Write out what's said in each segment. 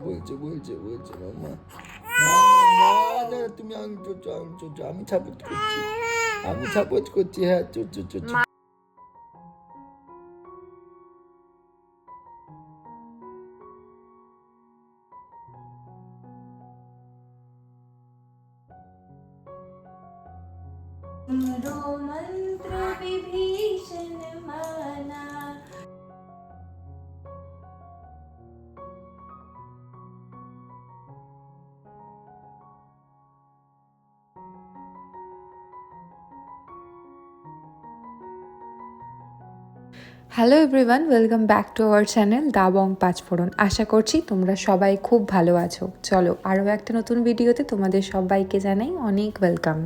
보였죠 보였죠 보였죠 엄마 나나 뜨면 저저 저저 아무 잡을 거지. 아무 잡을 거지 해저저저저 रोमन्त्र विभीषण माना hello everyone welcome back to our channel Dabang Panchphoron আশা করছি তোমরা সবাই খুব ভালো আছো। চলো আরও একটা নতুন ভিডিওতে তোমাদের সবাইকে জানাই অনেক ওয়েলকাম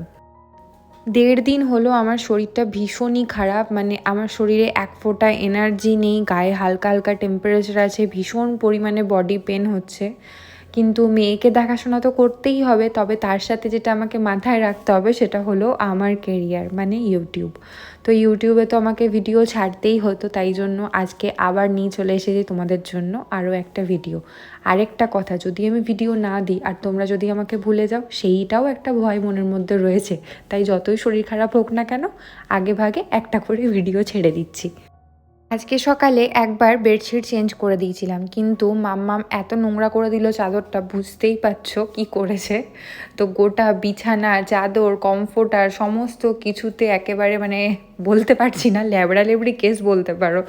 দেড় দিন হলো আমার শরীরটা ভীষণই খারাপ মানে আমার শরীরে এক ফোঁটা এনার্জি নেই, গায়ে হালকা হালকা টেম্পারেচার আছে, ভীষণ পরিমাণে বডি পেন হচ্ছে। কিন্তু মেয়েকে দেখাশোনা তো করতেই হবে, তবে তার সাথে যেটা আমাকে মাথায় রাখতে হবে সেটা হলো আমার কেরিয়ার মানে ইউটিউব তো ইউটিউবে তো আমাকে ভিডিও ছাড়তেই হতো, তাই জন্য আজকে আবার নিয়ে চলে এসেছি তোমাদের জন্য আরও একটা ভিডিও আরেকটা কথা, যদি আমি ভিডিও না দিই আর তোমরা যদি আমাকে ভুলে যাও, সেইটাও একটা ভয় মনের মধ্যে রয়েছে। তাই যতই শরীর খারাপ হোক না কেন, আগে ভাগে একটা করে ভিডিও ছেড়ে দিচ্ছি। আজকে সকালে একবার বেডশিট চেঞ্জ করে দিয়েছিলাম, কিন্তু মাম্মাম এত নোংরা করে দিল চাদরটা, বুঝতেই পারছ কি করেছে। তো গোটা বিছানা, চাদর, কমফোর্টার, সমস্ত কিছুতে একেবারে মানে বলতে পারছি না, ল্যাবড়া লেবড়ি কেস বলতে পারো।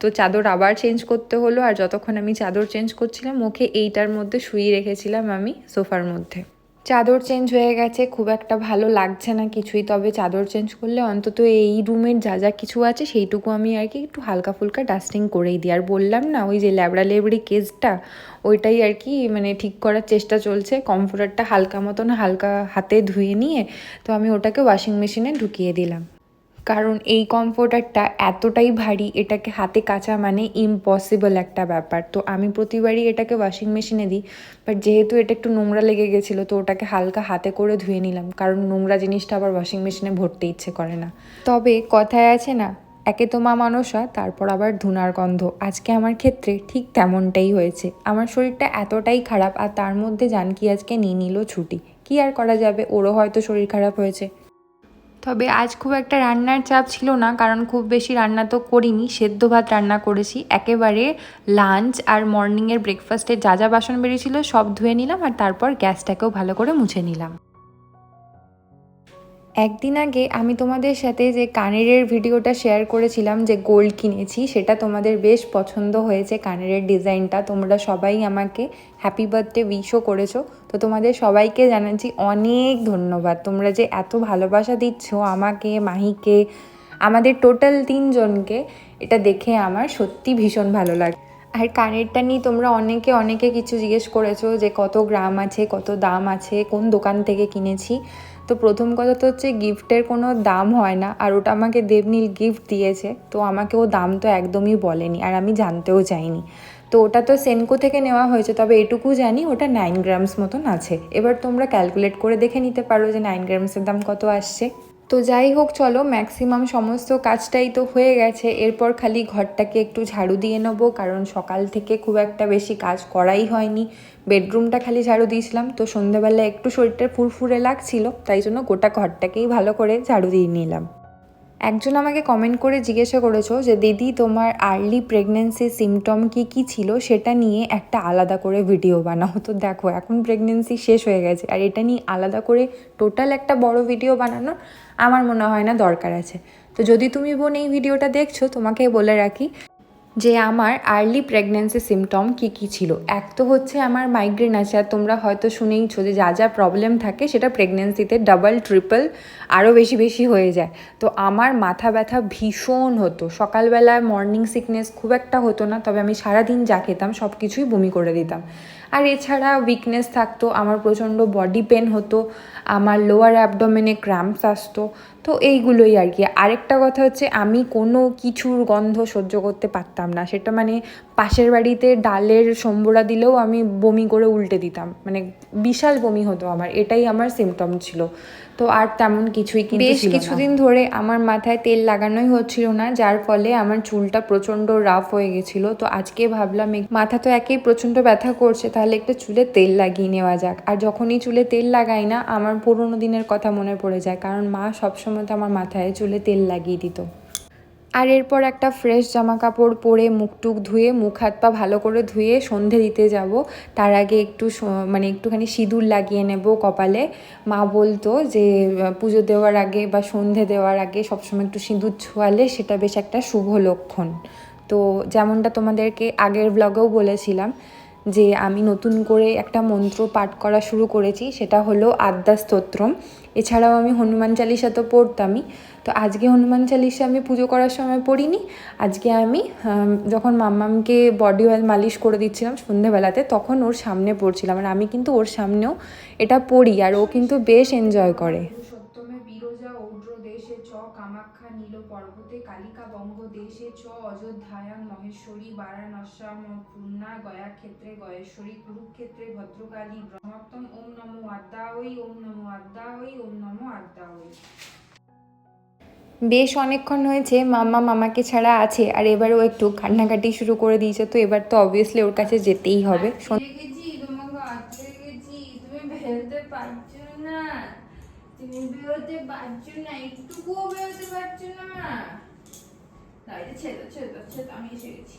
তো চাদর আবার চেঞ্জ করতে হলো, আর যতক্ষণ আমি চাদর চেঞ্জ করছিলাম, ওকে এইটার মধ্যে শুয়ে রেখেছিলাম আমি সোফার মধ্যে। চাদর চেঞ্জ হয়ে গেছে, খুব একটা ভালো লাগছে না কিছুই, তবে চাদর চেঞ্জ করলে অন্তত এই রুমের যা যা কিছু আছে সেইটুকু আমি আর কি একটু হালকা ফুলকা ডাস্টিং করেই দিই। আর বললাম না, ওই যে ল্যাবড়া লেবড়ি কেসটা, ওইটাই আর কি মানে ঠিক করার চেষ্টা চলছে কমফোর্টারটা হালকা মতন হালকা হাতে ধুয়ে নিয়ে, তো আমি ওটাকে ওয়াশিং মেশিনে ঢুকিয়ে দিলাম। কারণ এই কমফোর্টারটা এতটাই ভারী, এটাকে হাতে কাচা মানে ইম্পসিবল একটা ব্যাপার। তো আমি প্রতিবারই এটাকে ওয়াশিং মেশিনে দিই বাট যেহেতু এটা একটু নোংরা লেগে গেছিল, তো ওটাকে হালকা হাতে করে ধুয়ে নিলাম, কারণ নোংরা জিনিসটা আবার ওয়াশিং মেশিনে ভরতে ইচ্ছে করে না। তবে কথায় আছে না, একে তো মা মানসা, তারপর আবার ধুনার গন্ধ। আজকে আমার ক্ষেত্রে ঠিক তেমনটাই হয়েছে। আমার শরীরটা এতটাই খারাপ, আর তার মধ্যে জানকি আজকে নিয়ে নিল ছুটি। কি আর করা যাবে? ওরও হয়তো শরীর খারাপ হয়েছে। তবে আজ খুব একটা রান্নার চাপ ছিল না, কারণ খুব বেশি রান্না তো করিনি। সেদ্ধ ভাত রান্না করেছি। একেবারে লাঞ্চ আর মর্নিংয়ের ব্রেকফাস্টে যা যা বাসন বেরিয়েছিল সব ধুয়ে নিলাম আর তারপর গ্যাসটাকেও ভালো করে মুছে নিলাম। একদিন আগে আমি তোমাদের সাথে যে কানেরের ভিডিওটা শেয়ার করেছিলাম, যে গোল্ড কিনেছি, সেটা তোমাদের বেশ পছন্দ হয়েছে কানেরের ডিজাইনটা। তোমরা সবাই আমাকে হ্যাপি বার্থডে উইশও করেছ। তো তোমাদের সবাইকে জানাচ্ছি অনেক ধন্যবাদ। তোমরা যে এত ভালোবাসা দিচ্ছ আমাকে, মাহিকে, আমাদের টোটাল তিনজনকে, এটা দেখে আমার সত্যি ভীষণ ভালো লাগে। আর কানেরটা নিয়ে তোমরা অনেকে অনেকে কিছু জিজ্ঞেস করেছ যে কত গ্রাম আছে, কত দাম আছে, কোন দোকান থেকে কিনেছি। তো প্রথম কথা তো হচ্ছে গিফটের কোনো দাম হয় না, আর ওটা আমাকে দেবনীল গিফট দিয়েছে, তো আমাকে ও দাম তো একদমই বলেনি, আর আমি জানতেও চাইনি। তো ওটা তো সেনকো থেকে নেওয়া হয়েছে, তবে এটুকু জানি ওটা নাইন গ্রামস মতন আছে। এবার তোমরা ক্যালকুলেট করে দেখে নিতে পারো যে নাইন গ্রামসের দাম কত আসছে। তো যাই হোক, চলো ম্যাক্সিমাম সমস্ত কাজটাই তো হয়ে গেছে। এরপর খালি ঘরটাকে একটু ঝাড়ু দিয়ে নেব, কারণ সকাল থেকে খুব একটা বেশি কাজ করাই হয়নি। বেডরুমটা খালি ঝাড়ু দিয়েছিলাম, তো সন্ধ্যাবেলা একটু শরীরটা ফুরফুরে লাগছিল, তাই জন্য গোটা ঘরটাকেই ভালো করে ঝাড়ু দিয়ে নিলাম। একজন আমাকে কমেন্ট করে জিজ্ঞাসা করেছ যে, দিদি, তোমার আর্লি প্রেগনেন্সি সিমটম কি কি ছিল? সেটা নিয়ে একটা আলাদা করে ভিডিও বানাও। তো দেখো, এখন প্রেগনেন্সি শেষ হয়ে গেছে। আর এটা নিয়ে আলাদা করে টোটাল একটা বড় ভিডিও বানানোর আমার মনে হয় না দরকার আছে। তো যদি তুমি বোন এই ভিডিওটা দেখছ, তোমাকে বলে রাখি যে আমার আর্লি প্রেগনেন্সি সিমটম কি কি ছিল? এক তো হচ্ছে আমার মাইগ্রেন আছে, আর তোমরা হয়তো শুনেইছো যে যা যা প্রবলেম থাকে সেটা প্রেগনেন্সিতে ডাবল ট্রিপল আরও বেশি বেশি হয়ে যায়। তো আমার মাথা ব্যথা ভীষণ হতো। সকালবেলায় মর্নিং সিকনেস খুব একটা হতো না, তবে আমি সারাদিন যা খেতাম সব কিছুই বমি করে দিতাম। আর এছাড়া উইকনেস থাকতো, আমার প্রচণ্ড বডি পেন হতো, আমার লোয়ার অ্যাবডোমেনে ক্র্যাম্পস আসতো, তো এইগুলোই আর কি। আরেকটা কথা হচ্ছে, আমি কোনো কিছুর গন্ধ সহ্য করতে পারতাম না। সেটা মানে পাশের বাড়িতে ডালের সম্বরা দিলেও আমি বমি করে উল্টে দিতাম। মানে বিশাল বমি হতো আমার, এটাই আমার সিমটম ছিল। তো আর তেমন কিছুই কিন্তু বেশ কিছুদিন ধরে আমার মাথায় তেল লাগানোই হচ্ছিল না যার ফলে আমার চুলটা প্রচণ্ড রাফ হয়ে গেছিল। তো আজকে ভাবলাম মাথা তো একেই প্রচণ্ড ব্যথা করছে তাহলে একটু চুলে তেল লাগিয়ে নেওয়া যাক। আর যখনই চুলে তেল লাগাই না আমার পুরোনো দিনের কথা মনে পড়ে যায় কারণ মা সবসময় তো আমার মাথায় চুলে তেল লাগিয়ে দিত। আর এরপর একটা ফ্রেশ জামা কাপড় পরে মুখ টুক ধুয়ে, মুখ, হাত, পা ভালো করে ধুয়ে সন্ধে দিতে যাব। তার আগে একটু মানে একটুখানি সিঁদুর লাগিয়ে নেব কপালে। মা বলতো যে, পুজো দেওয়ার আগে বা সন্ধে দেওয়ার আগে সবসময় একটু সিঁদুর ছোঁয়ালে সেটা বেশ একটা শুভ লক্ষণ। তো যেমনটা তোমাদেরকে আগের ব্লগেও বলেছিলাম যে আমি নতুন করে একটা মন্ত্র পাঠ করা শুরু করেছি, সেটা হলো আদ্যা স্তোত্রম। এছাড়াও আমি হনুমান চালিসা তো পড়তামই। তো আজকে হনুমান চালিসা আমি পুজো করার সময় পড়িনি। আজকে আমি যখন মাম্মামকে বডি অয়েল মালিশ করে দিচ্ছিলাম সন্ধেবেলাতে, তখন ওর সামনে পড়ছিলাম। আর আমি কিন্তু ওর সামনেও এটা পড়ি, আর ও কিন্তু বেশ এনজয় করে। কামাখ্যা কালিকা বঙ্গ দেশে চ অযোধ্যায়াং মহেশ্বরী বারাণস্যাম পূর্ণা গয়া ক্ষেত্রে গয়েশ্বরী কুরুক্ষেত্রে ভদ্রকালী ব্রহ্মোত্তম ওম নমো আদ্যা ওই ওম নমো আদ্যা ওই ওম নমো আদ্যা ওই বেশ অনেকক্ষণ হয়েছে মাম্মা মামাকে ছাড়া আছে আর এবারও একটু কান্নাকাটি শুরু করে দিয়েছে তো এবার তো অবভিয়াসলি ওর কাছে যেতেই হবে। তুমি বেরোতে পারছ না। একটুকুও বেরোতে পারছ আমি এসে গেছি।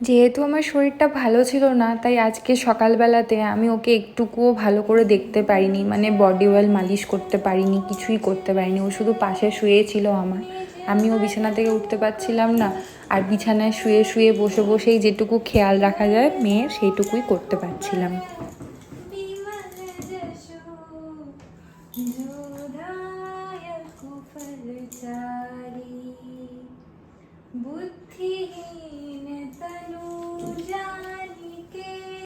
যেহেতু আমার শরীরটা ভালো ছিল না, তাই আজকে সকালবেলাতে আমি ওকে একটুকুও ভালো করে দেখতে পারিনি মানে বডি অয়েল মালিশ করতে পারিনি, কিছুই করতে পারিনি। ও শুধু পাশে শুয়েছিল আমার। আমিও বিছানা থেকে উঠতে পারছিলাম না, আর বিছানায় শুয়ে শুয়ে বসে বসেই যেটুকু খেয়াল রাখা যায় মেয়ের, সেইটুকুই করতে পারছিলাম। ফলচারি বুদ্ধিহীন তনু জানিকে কুমার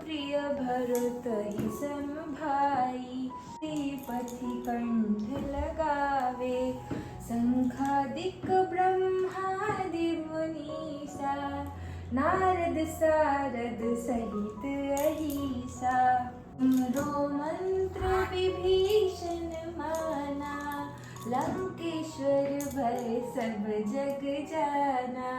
प्रिय भरत, ही सम भाई पथि कंठ लगावे। शंखादिक ब्रह्मादि मुनीसा, नारद सारद सहित अहिसा। रो मंत्र विभीषण माना, लंकेश्वर भय सब जग जाना।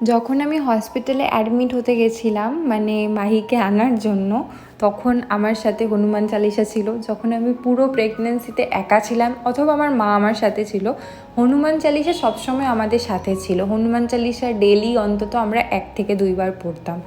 যখন আমি হসপিটালে অ্যাডমিট হতে গেছিলাম মানে মাহিকে আনার জন্য, তখন আমার সাথে হনুমান চালিসা ছিল। যখন আমি পুরো প্রেগনেন্সিতে একা ছিলাম, অথবা আমার মা আমার সাথে ছিল, হনুমান চালিসা সবসময় আমাদের সাথে ছিল। হনুমান চালিসা ডেলি অন্তত আমরা এক থেকে দুইবার পড়তাম।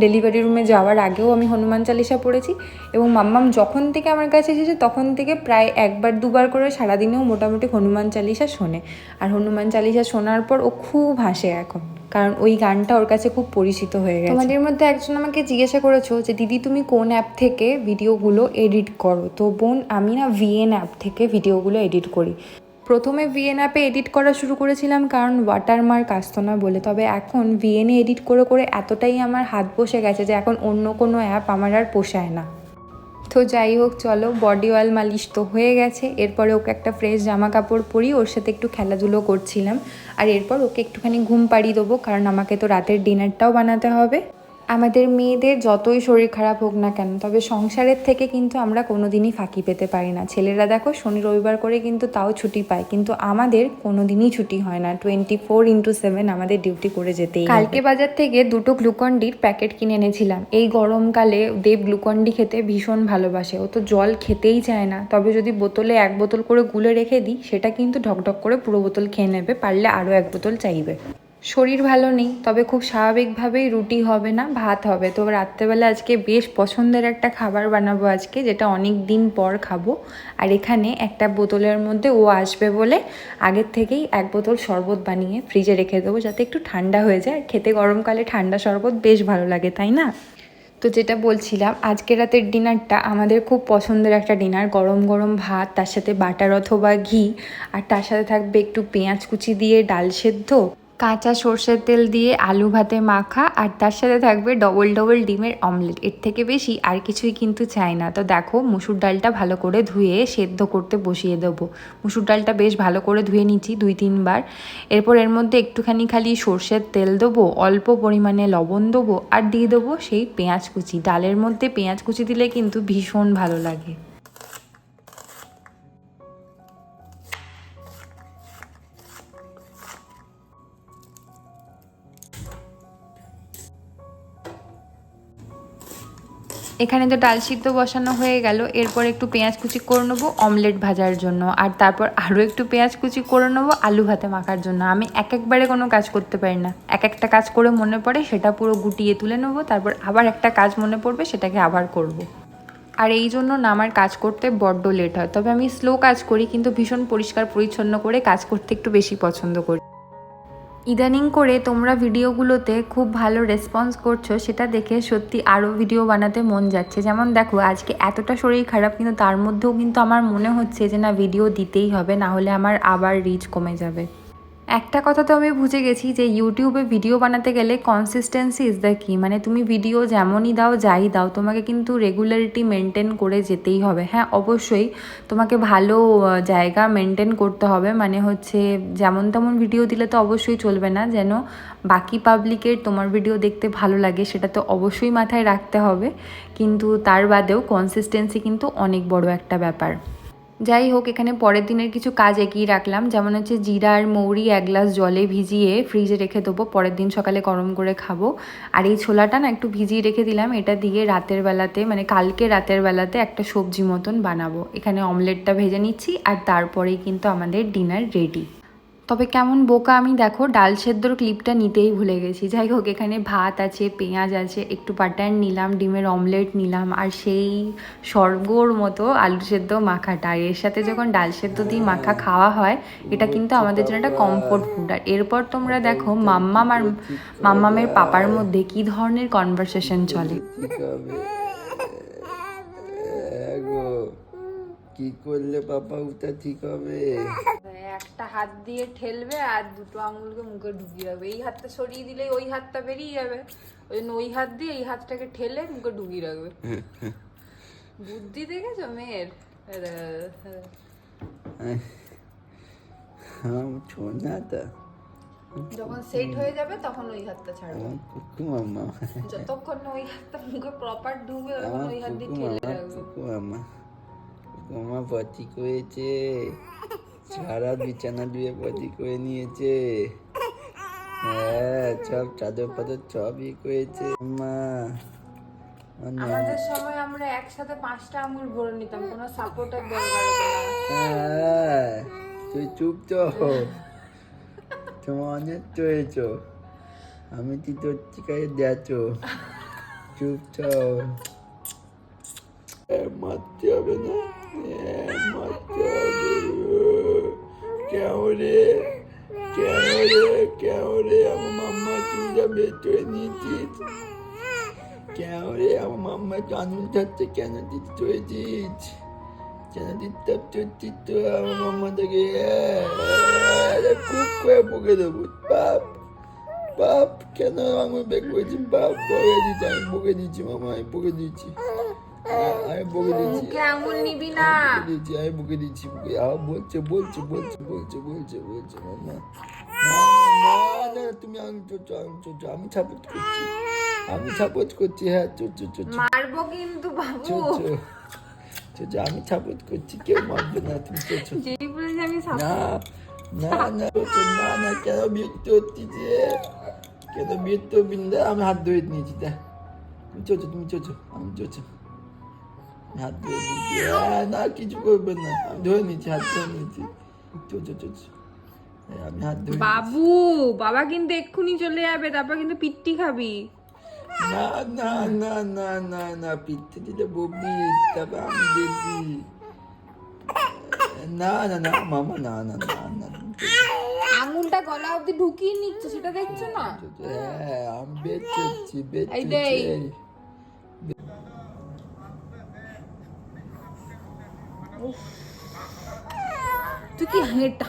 ডেলিভারি রুমে যাওয়ার আগেও আমি হনুমান চালিসা পড়েছি এবং মাম্মাম যখন থেকে আমার কাছে এসেছে, তখন থেকে প্রায় একবার, দুবার করে সারাদিনেও মোটামুটি হনুমান চালিসা শোনে। আর হনুমান চালিসা শোনার পর ও খুব হাসে এখন। কারণ ওই গানটা ওর কাছে খুব পরিচিত হয়ে গেছে। তোমাদের মধ্যে একজন আমাকে জিজ্ঞাসা করেছ যে, দিদি, তুমি কোন অ্যাপ থেকে ভিডিওগুলো এডিট করো? তো বোন, আমি না ভিএন অ্যাপ থেকে ভিডিওগুলো এডিট করি। প্রথমে ভিএন অ্যাপে এডিট করা শুরু করেছিলাম কারণ ওয়াটারমার্ক আসতো না বলে। তবে এখন ভিএনে এডিট করে করে এতটাই আমার হাত বসে গেছে যে, এখন অন্য কোনো অ্যাপ আমার আর পোষায় না। তো যাই হোক, চলো বডি অয়েল মালিশ তো হয়ে গেছে। এরপরে ওকে একটা ফ্রেশ জামা কাপড় পরি ওর সাথে একটু খেলাধুলো করছিলাম। আর এরপর ওকে একটুখানি ঘুম পাড়িয়ে দেবো, কারণ আমাকে তো রাতের ডিনারটাও বানাতে হবে। আমাদের মেয়েদের যতই শরীর খারাপ হোক না কেন, তবে সংসারের থেকে কিন্তু আমরা কোনো দিনই ফাঁকি পেতে পারি না। ছেলেরা দেখো, শনি রবিবার করে কিন্তু তাও ছুটি পায়, কিন্তু আমাদের কোনো দিনই ছুটি হয় না। টোয়েন্টি ফোর ইন্টু সেভেন আমাদের ডিউটি করে যেতেই কালকে বাজার থেকে দুটো গ্লুকন্ডির প্যাকেট কিনে এনেছিলাম। এই গরমকালে দেব গ্লুকন্ডি খেতে ভীষণ ভালোবাসে। ও তো জল খেতেই চায় না। তবে যদি বোতলে এক বোতল করে গুলে রেখে দিই, সেটা কিন্তু ঢকঢক করে পুরো বোতল খেয়ে নেবে, পারলে আরও এক বোতল চাইবে। শরীর ভালো নেই, তবে খুব স্বাভাবিকভাবেই রুটি হবে না, ভাত হবে। তো রাত্রেবেলা আজকে বেশ পছন্দের একটা খাবার বানাবো আজকে, যেটা অনেক দিন পর খাব। আর এখানে একটা বোতলের মধ্যে ও আসবে বলে আগের থেকেই এক বোতল শরবত বানিয়ে ফ্রিজে রেখে দেবো, যাতে একটু ঠান্ডা হয়ে যায়। খেতে গরমকালে ঠান্ডা শরবত বেশ ভালো লাগে, তাই না? তো যেটা বলছিলাম, আজকে রাতের ডিনারটা আমাদের খুব পছন্দের একটা ডিনার, গরম গরম ভাত, তার সাথে বাটার অথবা ঘি, আর তার সাথে থাকবে একটু পেঁয়াজ কুচি দিয়ে ডাল সেদ্ধ কাঁচা সর্ষের তেল দিয়ে আলু ভাতে মাখা আর তার সাথে থাকবে ডবল ডবল ডিমের অমলেট এর থেকে বেশি আর কিছুই কিন্তু চাই না। তো দেখো, মুসুর ডালটা ভালো করে ধুয়ে সেদ্ধ করতে বসিয়ে দেবো। মুসুর ডালটা বেশ ভালো করে ধুয়ে নিচ্ছি দুই তিনবার এরপর এর মধ্যে একটুখানি খালি সর্ষের তেল দেবো, অল্প পরিমাণে লবণ দেবো আর দিয়ে দেবো সেই পেঁয়াজ কুচি। ডালের মধ্যে পেঁয়াজ কুচি দিলে কিন্তু ভীষণ ভালো লাগে। এখানে তো ডাল সিদ্ধ বসানো হয়ে গেল। এরপর একটু পেঁয়াজ কুচি করে নেব অমলেট ভাজার জন্য। আর তারপর আরও একটু পেঁয়াজ কুচি করে নেব আলু ভাতে মাখার জন্য। আমি এক একবারে কোনো কাজ করতে পারি না। এক একটা কাজ করে মনে পড়ে, সেটা পুরো গুটিয়ে তুলে নেব। তারপর আবার একটা কাজ মনে পড়বে, সেটাকে আবার করব। আর এই জন্য না আমার কাজ করতে বড্ড লেট হয়। তবে আমি স্লো কাজ করি, কিন্তু ভীষণ পরিষ্কার পরিচ্ছন্ন করে কাজ করতে একটু বেশি পছন্দ করি। ইদানিং করে তোমরা ভিডিওগুলোতে খুব ভালো রেসপন্স করছ, সেটা দেখে সত্যি আরও ভিডিও বানাতে মন যাচ্ছে। যেমন দেখো, আজকে এতটা শরীর খারাপ, কিন্তু তার মধ্যেও কিন্তু আমার মনে হচ্ছে যে না ভিডিও দিতেই হবে, না হলে আমার আবার রিচ কমে যাবে। একটা কথা তো আমি বুঝে গেছি যে ইউটিউবে ভিডিও বানাতে গেলে কনসিস্টেন্সি ইজ দ্য কি মানে তুমি ভিডিও যেমনই দাও, যাই দাও, তোমাকে কিন্তু রেগুলারিটি মেনটেন করে যেতেই হবে। হ্যাঁ অবশ্যই তোমাকে ভালো জায়গা মেনটেন করতে হবে। মানে হচ্ছে যেমন তেমন ভিডিও দিলে তো অবশ্যই চলবে না। যেন বাকি পাবলিকের তোমার ভিডিও দেখতে ভালো লাগে, সেটা তো অবশ্যই মাথায় রাখতে হবে। কিন্তু তার বাদেও কনসিস্টেন্সি কিন্তু অনেক বড় একটা ব্যাপার। যাই হোক, এখানে পরের দিনের কিছু কাজ এগিয়ে রাখলাম। যেমন হচ্ছে জিরা আর মৌরি এক গ্লাস জলে ভিজিয়ে ফ্রিজে রেখে দেবো। পরের দিন সকালে গরম করে খাব। আর এই ছোলাটা না একটু ভিজিয়ে রেখে দিলাম। এটা দিয়ে রাতের বেলাতে মানে কালকে রাতের বেলাতে একটা সবজি মতন বানাবো। এখানে অমলেটটা ভেজে নিচ্ছি আর তারপরেই কিন্তু আমাদের ডিনার রেডি তবে কেমন বোকা আমি দেখো, ডাল সেদ্ধর ক্লিপটা নিতেই ভুলে গেছি। যাই হোক, এখানে ভাত আছে, পেঁয়াজ আছে, একটু বাটার নিলাম, ডিমের অমলেট নিলাম, আর সেই স্বর্গর মতো আলু সেদ্ধ মাখাটা। আর এর সাথে যখন ডাল সেদ্ধ দিয়ে মাখা খাওয়া হয়, এটা কিন্তু আমাদের জন্য একটা কমফোর্ট ফুড আর এরপর তোমরা দেখো, মাম্মাম আর মাম্মামের পাপার মধ্যে কি ধরনের কনভারসেশন চলে ঠিক হবে এগো কি করলে পাপা উঠা ঠিক হবে? একটা হাত দিয়ে ঠেলবে আর দুটো আঙুলকে মুখে ঢুকিয়ে রাখবে এই হাতটা সরিয়ে দিলে ওই হাতটা বেরিয়ে যাবে। ওই জন্য ওই হাত দিয়ে এই হাতটাকে ঠেলে মুখে ঢুকিয়ে রাখবে। বুদ্ধি দেখেছ মেয়ের? ছোনাটা যখন সেট হয়ে যাবে তখন ওই হাতটা ছাড়বে। কুকু যতক্ষণ ওই হাতটা মুখে প্রপার ঢুকবে ওই হাত দিয়ে ঠেলে রাখবে। কুকু মামা পটি করেছে। সারা বিছানা ধুয়ে পটি করে নিয়েছে। হ্যাঁ সব চাদর পাদর সব ই করেছে। মা আমাদের সময় আমরা একসাথে পাঁচটা আঙুল ভরে নিতাম কোনো সাপোর্টের দরকার হ্যাঁ তুই চুপ তো। তোমার অনেক আমি তুই তোর চিকায় দেছো চুপ তো মারতে হবে না। এ, মারতে হবে কেমন রে কেমন রে কেমন রে আমার মাম্মা তুই যা বের করে নিয়েছিস। কেন রে আমার মাম্মা জানুন থাকতে কেন দিতে হয়েছিস? কেন দিতে হচ্ছিস তো? আমার মাম্মাটাকে খুব করে বকে দেবো। বাপ বাপ কেন আমি বের করেছি বাপ বকে দিচ্ছি আমি বকে দিচ্ছি মামা আমি বকে আমি বকে দিচ্ছি। মুখে আঙুল নিবি না। দিচ্ছি আমি বকে দিচ্ছি বকে। আ, বলছে বলছে বলছে বলছে বলছে বলছে মামা না না না তুমি আমি চোচো আমি চোচো আমি সাপোর্ট করছি। আমি সাপোর্ট করছি হ্যাঁ চোচো চোচো মারবো কিন্তু বাবু। চোচো চোচো আমি সাপোর্ট করছি কেউ মারবে না তুমি চোচো যেই বলেছি আমি সাপ- না না না চোচো না না কেন বিরক্ত হচ্ছে কেন বিরক্ত বিন্দা আমি হাত ধরে নিয়েছি দেখ। তুমি চোচো তুমি চোচো আমি চোচো হাত ধরে হ্যাঁ, না কিছু করবে না আমি ধরে নিয়েছি হাত ধরে হ্যাঁ, আমি হাত ধরে বাবু বাবা কিন্তু এক্ষুনি চলে যাবে তারপর কিন্তু পিট্টি খাবি না না না না না না পিঠে দিলে বকবি তারপর আমি দেখবি না না না মামা না না না না আঙুলটা গলা অবধি ঢুকিয়ে নিচ্ছে সেটা দেখছ না হ্যাঁ আমি বের করছি তুই কি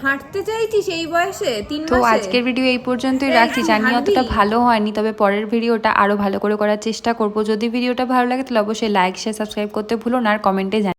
হাঁটতে চাইছিস এই বয়সে? তিন তো আজকের ভিডিও এই পর্যন্তই রাখছি। জানি অতটা ভালো হয়নি তবে পরের ভিডিওটা আরও ভালো করে করার চেষ্টা করব। যদি ভিডিওটা ভালো লাগে তাহলে অবশ্যই লাইক শেয়ার সাবস্ক্রাইব করতে ভুলো না আর কমেন্টে জানি